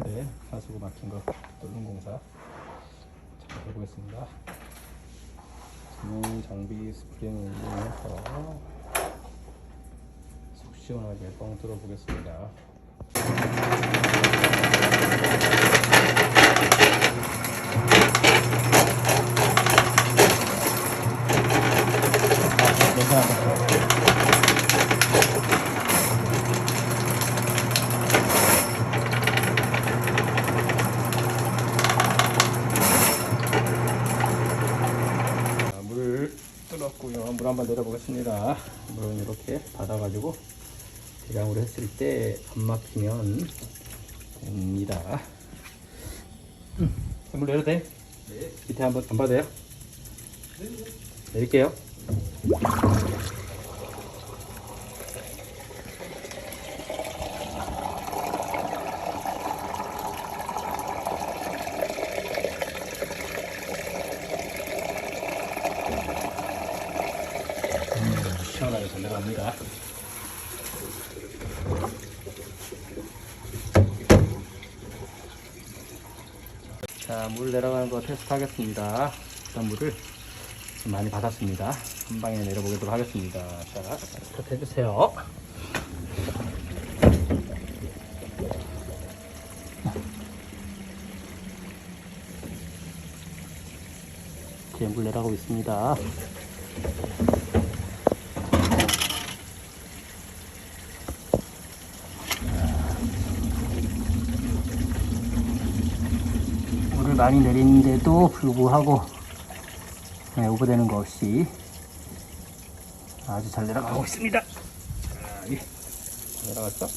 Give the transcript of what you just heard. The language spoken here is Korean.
시설에 하수구 막힌 거 뚫는 공사 잘 해보겠습니다. 전용 장비 스프링을 이용해서 속 시원하게 뻥 뚫어 보겠습니다. 괜찮아. 자, 물 뚫었고요. 물 한번 내려보겠습니다. 물은 이렇게 받아가지고 대량으로 했을 때 안 막히면 됩니다. 음, 물 내려도 돼? 네. 밑에 한번 안 받아요? 내릴게요. 음, 시원하게 잘 내려갑니다. 자, 물 내려가는 거 테스트 하겠습니다. 일단 물을 좀 많이 받았습니다. 한 방에 내려보도록 하겠습니다. 자, 스타트 해주세요. 이렇게 물 내려가고 있습니다. 많이 내리는데도 불구하고 네, 오버되는 거 없이 아주 잘 내려가고 있습니다. 자, 예. 내려갔죠?